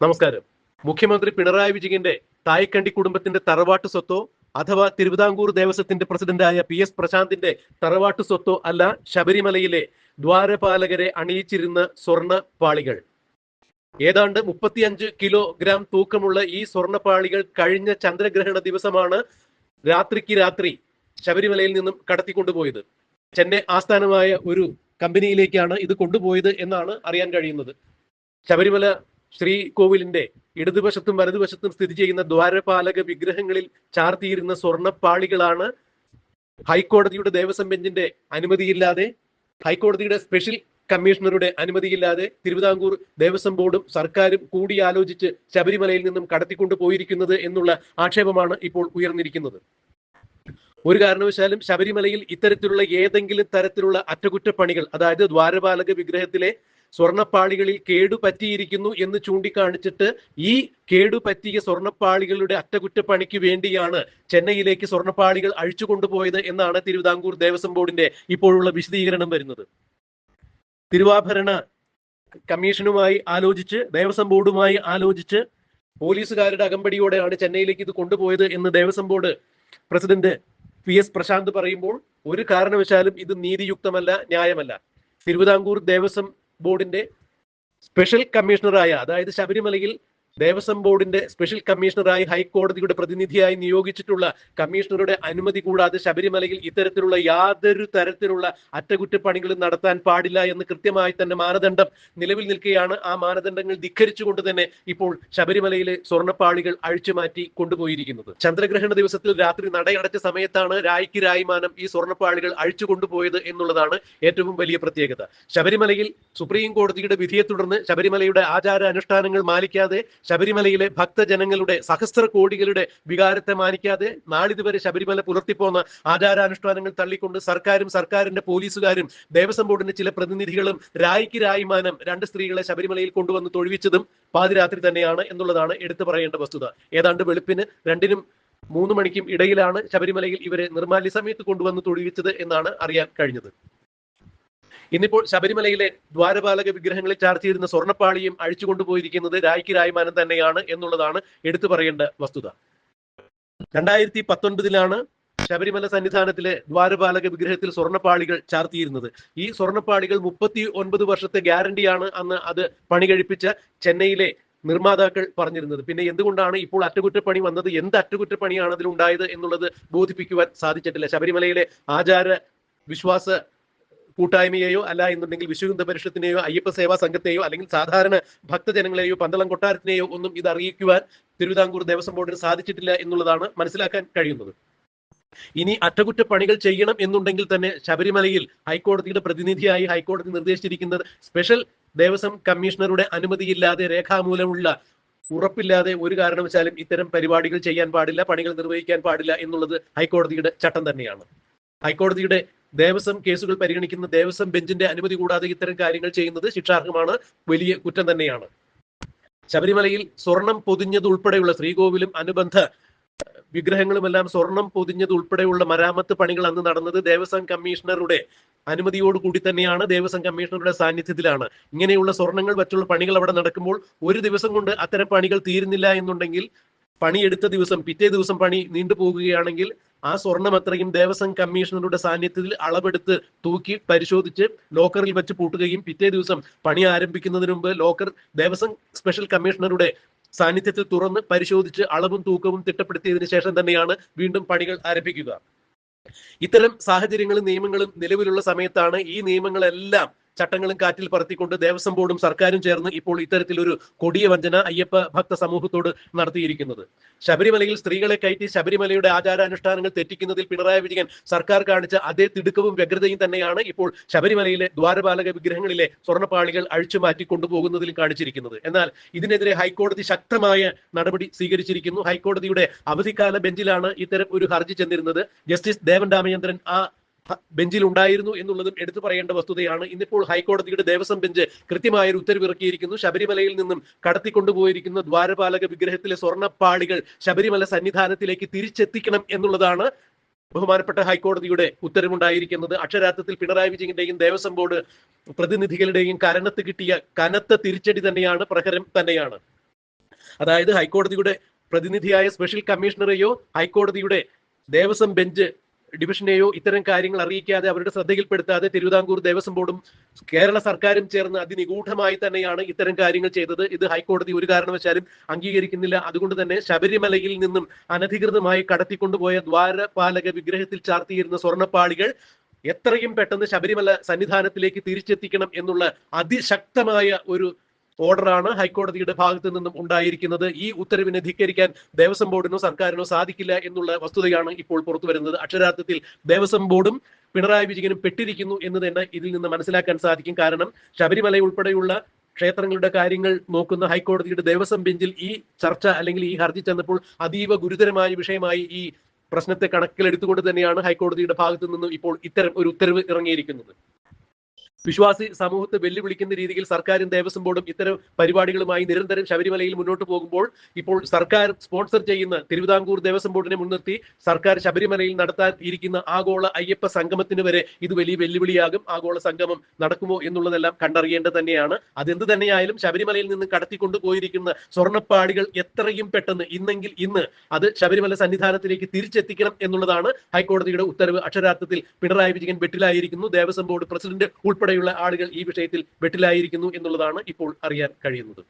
നമസ്കാരം. മുഖ്യമന്ത്രി പിണറായി വിജയന്റെ തായ്ക്കണ്ടി കുടുംബത്തിന്റെ തറവാട്ട് സ്വത്തോ അഥവാ തിരുവിതാംകൂർ ദേവസ്വത്തിന്റെ പ്രസിഡന്റായ പി എസ് പ്രശാന്തിന്റെ തറവാട്ട് സ്വത്തോ അല്ല ശബരിമലയിലെ ദ്വാരപാലകരെ അണിയിച്ചിരുന്ന സ്വർണ പാളികൾ ഏതാണ്ട് മുപ്പത്തിയഞ്ച് കിലോഗ്രാം തൂക്കമുള്ള ഈ സ്വർണപാളികൾ കഴിഞ്ഞ ചന്ദ്രഗ്രഹണ ദിവസമാണ് രാത്രിക്ക് രാത്രി ശബരിമലയിൽ നിന്നും കടത്തിക്കൊണ്ടുപോയത്. ചെന്നൈ ആസ്ഥാനമായ ഒരു കമ്പനിയിലേക്കാണ് ഇത് കൊണ്ടുപോയത് എന്നാണ് അറിയാൻ കഴിയുന്നത്. ശബരിമല ശ്രീകോവിലിന്റെ ഇടതുവശത്തും വലതുവശത്തും സ്ഥിതി ചെയ്യുന്ന ദ്വാരപാലക വിഗ്രഹങ്ങളിൽ ചാർത്തിയിരുന്ന സ്വർണപ്പാളികളാണ് ഹൈക്കോടതിയുടെ ദേവസ്വം ബെഞ്ചിന്റെ അനുമതിയില്ലാതെ ഹൈക്കോടതിയുടെ സ്പെഷ്യൽ കമ്മീഷണറുടെ അനുമതിയില്ലാതെ തിരുവിതാംകൂർ ദേവസ്വം ബോർഡും സർക്കാരും കൂടിയാലോചിച്ച് ശബരിമലയിൽ നിന്നും കടത്തിക്കൊണ്ടു പോയിരിക്കുന്നത് എന്നുള്ള ആക്ഷേപമാണ് ഇപ്പോൾ ഉയർന്നിരിക്കുന്നത്. ഒരു കാരണവശാലും ശബരിമലയിൽ ഇത്തരത്തിലുള്ള ഏതെങ്കിലും തരത്തിലുള്ള അറ്റകുറ്റപ്പണികൾ അതായത് ദ്വാരപാലക വിഗ്രഹത്തിലെ സ്വർണപ്പാളികളിൽ കേടുപറ്റിയിരിക്കുന്നു എന്ന് ചൂണ്ടിക്കാണിച്ചിട്ട് ഈ കേടുപറ്റിയ സ്വർണപ്പാളികളുടെ അറ്റകുറ്റപ്പണിക്ക് വേണ്ടിയാണ് ചെന്നൈയിലേക്ക് സ്വർണപ്പാളികൾ അഴിച്ചു കൊണ്ടുപോയത് എന്നാണ് തിരുവിതാംകൂർ ദേവസ്വം ബോർഡിന്റെ ഇപ്പോഴുള്ള വിശദീകരണം വരുന്നത്. തിരുവാഭരണ കമ്മീഷനുമായി ആലോചിച്ച് ദേവസ്വം ബോർഡുമായി ആലോചിച്ച് പോലീസുകാരുടെ അകമ്പടിയോടെയാണ് ചെന്നൈയിലേക്ക് ഇത് കൊണ്ടുപോയത് എന്ന് Devaswom board president P S Prashanth പറയുമ്പോൾ ഒരു കാരണവശാലും ഇത് നീതിയുക്തമല്ല ന്യായമല്ല. തിരുവിതാംകൂർ ദേവസ്വം ബോർഡിന്റെ സ്പെഷ്യൽ കമ്മീഷണറായ അതായത് ശബരിമലയിൽ ദേവസ്വം ബോർഡിന്റെ സ്പെഷ്യൽ കമ്മീഷണറായി ഹൈക്കോടതിയുടെ പ്രതിനിധിയായി നിയോഗിച്ചിട്ടുള്ള കമ്മീഷണറുടെ അനുമതി കൂടാതെ ശബരിമലയിൽ ഇത്തരത്തിലുള്ള യാതൊരു തരത്തിലുള്ള അറ്റകുറ്റപ്പണികളും നടത്താൻ പാടില്ല എന്ന് കൃത്യമായി തന്നെ മാനദണ്ഡം നിലവിൽ നിൽക്കുകയാണ് ആ മാനദണ്ഡങ്ങൾ ധിക്കരിച്ചുകൊണ്ട് തന്നെ ഇപ്പോൾ ശബരിമലയിലെ സ്വർണപ്പാളികൾ അഴിച്ചുമാറ്റി കൊണ്ടുപോയിരിക്കുന്നത്. ചന്ദ്രഗ്രഹണ ദിവസത്തിൽ രാത്രി നടയടച്ച സമയത്താണ് രായ്ക്ക് രായ്മാനം ഈ സ്വർണപ്പാളികൾ അഴിച്ചു കൊണ്ടുപോയത് എന്നുള്ളതാണ് ഏറ്റവും വലിയ പ്രത്യേകത. ശബരിമലയിൽ സുപ്രീം കോടതിയുടെ വിധിയെ തുടർന്ന് ശബരിമലയുടെ ആചാര അനുഷ്ഠാനങ്ങൾ മാനിക്കാതെ ശബരിമലയിലെ ഭക്തജനങ്ങളുടെ സഹസ്ര കോടികളുടെ വികാരത്തെ മാനിക്കാതെ നാളിതുവരെ ശബരിമല പുലർത്തിപ്പോന്ന ആചാരാനുഷ്ഠാനങ്ങൾ തള്ളിക്കൊണ്ട് സർക്കാരും സർക്കാരിന്റെ പോലീസുകാരും ദേവസ്വം ബോർഡിന്റെ ചില പ്രതിനിധികളും രായിക്ക് രായിമാനം രണ്ട് സ്ത്രീകളെ ശബരിമലയിൽ കൊണ്ടുവന്ന് തൊഴിവിച്ചതും പാതിരാത്രി തന്നെയാണ് എന്നുള്ളതാണ് എടുത്തു പറയേണ്ട വസ്തുത. ഏതാണ്ട് വെളുപ്പിന് രണ്ടിനും മൂന്ന് മണിക്കും ഇടയിലാണ് ശബരിമലയിൽ ഇവരെ നിർമാല്യ സമയത്ത് കൊണ്ടുവന്ന് തൊഴിവിച്ചത് എന്നാണ് അറിയാൻ കഴിഞ്ഞത്. ഇന്നിപ്പോൾ ശബരിമലയിലെ ദ്വാരപാലക വിഗ്രഹങ്ങളിൽ ചാർത്തിയിരുന്ന സ്വർണപ്പാളിയും അഴിച്ചു കൊണ്ടുപോയിരിക്കുന്നത് രായ്ക്ക് രായ്മാനം തന്നെയാണ് എന്നുള്ളതാണ് എടുത്തു പറയേണ്ട വസ്തുത. രണ്ടായിരത്തി പത്തൊൻപതിലാണ് ശബരിമല സന്നിധാനത്തിലെ ദ്വാരപാലക വിഗ്രഹത്തിൽ സ്വർണപ്പാളികൾ ചാർത്തിയിരുന്നത്. ഈ സ്വർണപ്പാളികൾ മുപ്പത്തി ഒൻപത് വർഷത്തെ ഗ്യാരണ്ടിയാണ് അന്ന് അത് പണി കഴിപ്പിച്ച ചെന്നൈയിലെ നിർമ്മാതാക്കൾ പറഞ്ഞിരുന്നത്. പിന്നെ എന്തുകൊണ്ടാണ് ഇപ്പോൾ അറ്റകുറ്റപ്പണി വന്നത്? എന്ത് അറ്റകുറ്റപ്പണിയാണ് അതിലുണ്ടായത് എന്നുള്ളത് ബോധിപ്പിക്കുവാൻ സാധിച്ചിട്ടില്ല. ശബരിമലയിലെ ആചാര വിശ്വാസ കൂട്ടായ്മയെയോ അല്ല എന്നുണ്ടെങ്കിൽ വിശ്വഹിന്ദു പരിഷത്തിനെയോ അയ്യപ്പ സേവാ സംഘത്തെയോ അല്ലെങ്കിൽ സാധാരണ ഭക്തജനങ്ങളെയോ പന്തളം കൊട്ടാരത്തിനെയോ ഒന്നും ഇത് അറിയിക്കുവാൻ തിരുവിതാംകൂർ ദേവസ്വം ബോർഡിന് സാധിച്ചിട്ടില്ല എന്നുള്ളതാണ് മനസ്സിലാക്കാൻ കഴിയുന്നത്. ഇനി അറ്റകുറ്റപ്പണികൾ ചെയ്യണം എന്നുണ്ടെങ്കിൽ തന്നെ ശബരിമലയിൽ ഹൈക്കോടതിയുടെ പ്രതിനിധിയായി ഹൈക്കോടതി നിർദ്ദേശിച്ചിരിക്കുന്നത് സ്പെഷ്യൽ ദേവസ്വം കമ്മീഷണറുടെ അനുമതിയില്ലാതെ രേഖാമൂലമുള്ള ഉറപ്പില്ലാതെ ഒരു കാരണവശാലും ഇത്തരം പരിപാടികൾ ചെയ്യാൻ പാടില്ല പണികൾ നിർവഹിക്കാൻ പാടില്ല എന്നുള്ളത് ഹൈക്കോടതിയുടെ ചട്ടം തന്നെയാണ്. ഹൈക്കോടതിയുടെ ദേവസ്വം കേസുകൾ പരിഗണിക്കുന്ന ദേവസ്വം ബെഞ്ചിന്റെ അനുമതി കൂടാതെ ഇത്തരം കാര്യങ്ങൾ ചെയ്യുന്നത് ശിക്ഷാർഹമാണ്. വലിയ കുറ്റം തന്നെയാണ്. ശബരിമലയിൽ സ്വർണം പൊതിഞ്ഞത് ഉൾപ്പെടെയുള്ള ശ്രീകോവിലും അനുബന്ധ വിഗ്രഹങ്ങളുമെല്ലാം സ്വർണം പൊതിഞ്ഞത് ഉൾപ്പെടെയുള്ള മരാമത്ത് പണികൾ അന്ന് നടന്നത് ദേവസ്വം കമ്മീഷണറുടെ അനുമതിയോടുകൂടി തന്നെയാണ്. ദേവസ്വം കമ്മീഷണറുടെ സാന്നിധ്യത്തിലാണ്. ഇങ്ങനെയുള്ള സ്വർണങ്ങൾ മറ്റുള്ള പണികൾ അവിടെ നടക്കുമ്പോൾ ഒരു ദിവസം കൊണ്ട് അത്തരം പണികൾ തീരുന്നില്ല എന്നുണ്ടെങ്കിൽ പണിയെടുത്ത ദിവസം പിറ്റേ ദിവസം പണി നീണ്ടുപോകുകയാണെങ്കിൽ ആ സ്വർണം അത്രയും ദേവസ്വം കമ്മീഷണറുടെ സാന്നിധ്യത്തിൽ അളവെടുത്ത് തൂക്കി പരിശോധിച്ച് ലോക്കറിൽ വെച്ച് പൂട്ടുകയും പിറ്റേ ദിവസം പണി ആരംഭിക്കുന്നതിന് മുമ്പ് ലോക്കർ ദേവസ്വം സ്പെഷ്യൽ കമ്മീഷണറുടെ സാന്നിധ്യത്തിൽ തുറന്ന് പരിശോധിച്ച് അളവും തൂക്കവും തിട്ടപ്പെടുത്തിയതിനു ശേഷം തന്നെയാണ് വീണ്ടും പണികൾ ആരംഭിക്കുക. ഇത്തരം സാഹചര്യങ്ങളും നിയമങ്ങളും നിലവിലുള്ള സമയത്താണ് ഈ നിയമങ്ങളെല്ലാം ചട്ടങ്ങളും കാറ്റിൽ പറത്തിക്കൊണ്ട് ദേവസ്വം ബോർഡും സർക്കാരും ചേർന്ന് ഇപ്പോൾ ഇത്തരത്തിലൊരു കൊടിയ വഞ്ചന അയ്യപ്പ ഭക്ത സമൂഹത്തോട് നടത്തിയിരിക്കുന്നത്. ശബരിമലയിൽ സ്ത്രീകളെ കയറ്റി ശബരിമലയുടെ ആചാരാനുഷ്ഠാനങ്ങൾ തെറ്റിക്കുന്നതിൽ പിണറായി വിജയൻ സർക്കാർ കാണിച്ച അതേ തിടുക്കവും വ്യഗ്രതയും തന്നെയാണ് ഇപ്പോൾ ശബരിമലയിലെ ദ്വാരപാലക വിഗ്രഹങ്ങളിലെ സ്വർണപ്പാളികൾ അഴിച്ചു മാറ്റി കൊണ്ടുപോകുന്നതിൽ കാണിച്ചിരിക്കുന്നത്. എന്നാൽ ഇതിനെതിരെ ഹൈക്കോടതി ശക്തമായ നടപടി സ്വീകരിച്ചിരിക്കുന്നു. ഹൈക്കോടതിയുടെ അവധിക്കാല ബെഞ്ചിലാണ് ഇത്തരം ഒരു ഹർജി ചെന്നിരുന്നത്. ജസ്റ്റിസ് ദേവൻ രാമചന്ദ്രൻ ആ ബെഞ്ചിൽ ഉണ്ടായിരുന്നു എന്നുള്ളതും എടുത്തു പറയേണ്ട വസ്തുതയാണ്. ഇന്നിപ്പോൾ ഹൈക്കോടതിയുടെ ദേവസ്വം ബെഞ്ച് കൃത്യമായ ഒരു ഉത്തരവിറക്കിയിരിക്കുന്നു. ശബരിമലയിൽ നിന്നും കടത്തിക്കൊണ്ടുപോയിരിക്കുന്ന ദ്വാരപാലക വിഗ്രഹത്തിലെ സ്വർണപ്പാളികൾ ശബരിമല സന്നിധാനത്തിലേക്ക് തിരിച്ചെത്തിക്കണം എന്നുള്ളതാണ് ബഹുമാനപ്പെട്ട ഹൈക്കോടതിയുടെ ഉത്തരവുണ്ടായിരിക്കുന്നത്. അക്ഷരാർത്ഥത്തിൽ പിണറായി വിജയന്റെയും ദേവസ്വം ബോർഡ് പ്രതിനിധികളുടെയും കരണത്ത് കിട്ടിയ കനത്ത തിരിച്ചടി തന്നെയാണ് പ്രഹരം തന്നെയാണ്. അതായത് ഹൈക്കോടതിയുടെ പ്രതിനിധിയായ സ്പെഷ്യൽ കമ്മീഷണറെയോ ഹൈക്കോടതിയുടെ ദേവസ്വം ബെഞ്ച് ഡിവിഷനെയോ ഇത്തരം കാര്യങ്ങൾ അറിയിക്കാതെ അവരുടെ ശ്രദ്ധയിൽപ്പെടുത്താതെ തിരുവിതാംകൂർ ദേവസ്വം ബോർഡും കേരള സർക്കാരും ചേർന്ന് അതിനിഗൂഢമായി തന്നെയാണ് ഇത്തരം കാര്യങ്ങൾ ചെയ്തത്. ഇത് ഹൈക്കോടതി ഒരു കാരണവശാലും അംഗീകരിക്കുന്നില്ല. അതുകൊണ്ട് തന്നെ ശബരിമലയിൽ നിന്നും അനധികൃതമായി കടത്തിക്കൊണ്ടുപോയ ദ്വാരപാലക വിഗ്രഹത്തിൽ ചാർത്തിയിരുന്ന സ്വർണപ്പാളികൾ എത്രയും പെട്ടെന്ന് ശബരിമല സന്നിധാനത്തിലേക്ക് തിരിച്ചെത്തിക്കണം എന്നുള്ള അതിശക്തമായ ഒരു ഓർഡറാണ് ഹൈക്കോടതിയുടെ ഭാഗത്ത് നിന്നും ഉണ്ടായിരിക്കുന്നത്. ഈ ഉത്തരവിനെ ധിക്കരിക്കാൻ ദേവസ്വം ബോർഡിനോ സർക്കാരിനോ സാധിക്കില്ല എന്നുള്ള വസ്തുതയാണ് ഇപ്പോൾ പുറത്തു വരുന്നത്. അക്ഷരാർത്ഥത്തിൽ ദേവസ്വം ബോർഡും പിണറായി വിജയനും പെട്ടിരിക്കുന്നു എന്ന് തന്നെ ഇതിൽ നിന്ന് മനസ്സിലാക്കാൻ സാധിക്കും. കാരണം ശബരിമല ഉൾപ്പെടെയുള്ള ക്ഷേത്രങ്ങളുടെ കാര്യങ്ങൾ നോക്കുന്ന ഹൈക്കോടതിയുടെ ദേവസ്വം ബെഞ്ചിൽ ഈ ചർച്ച അല്ലെങ്കിൽ ഈ ഹർജി ചെന്നപ്പോൾ അതീവ ഗുരുതരമായ വിഷയമായി ഈ പ്രശ്നത്തെ കണക്കിലെടുത്തുകൊണ്ട് തന്നെയാണ് ഹൈക്കോടതിയുടെ ഭാഗത്തു നിന്നും ഇപ്പോൾ ഇത്തരം ഒരു ഉത്തരവ് ഇറങ്ങിയിരിക്കുന്നത്. വിശ്വാസി സമൂഹത്തെ വെല്ലുവിളിക്കുന്ന രീതിയിൽ സർക്കാരും ദേവസ്വം ബോർഡും ഇത്തരം പരിപാടികളുമായി നിരന്തരം ശബരിമലയിൽ മുന്നോട്ട് പോകുമ്പോൾ ഇപ്പോൾ സർക്കാർ സ്പോൺസർ ചെയ്യുന്ന തിരുവിതാംകൂർ ദേവസ്വം ബോർഡിനെ മുൻനിർത്തി സർക്കാർ ശബരിമലയിൽ നടത്താൻ ഇരിക്കുന്ന ആഗോള അയ്യപ്പ സംഗമത്തിന് വരെ ഇത് വലിയ വെല്ലുവിളിയാകും. ആഗോള സംഗമം നടക്കുമോ എന്നുള്ളതെല്ലാം കണ്ടറിയേണ്ടത് തന്നെയാണ്. അതെന്ത് തന്നെയായാലും ശബരിമലയിൽ നിന്ന് കടത്തിക്കൊണ്ടു പോയിരിക്കുന്ന സ്വർണപ്പാടികൾ എത്രയും പെട്ടെന്ന് ഇന്നെങ്കിൽ ഇന്ന് അത് ശബരിമല സന്നിധാനത്തിലേക്ക് തിരിച്ചെത്തിക്കണം എന്നുള്ളതാണ് ഹൈക്കോടതിയുടെ ഉത്തരവ്. അക്ഷരാർത്ഥത്തിൽ പിണറായി വിജയൻ വെട്ടിലായിരിക്കുന്നു. ദേവസ്വം ബോർഡ് പ്രസിഡന്റ് ഉൾപ്പെടെയുള്ള ആളുകൾ ഈ വിഷയത്തിൽ വെട്ടിലായിരിക്കുന്നു എന്നുള്ളതാണ് ഇപ്പോൾ അറിയാൻ കഴിയുന്നത്.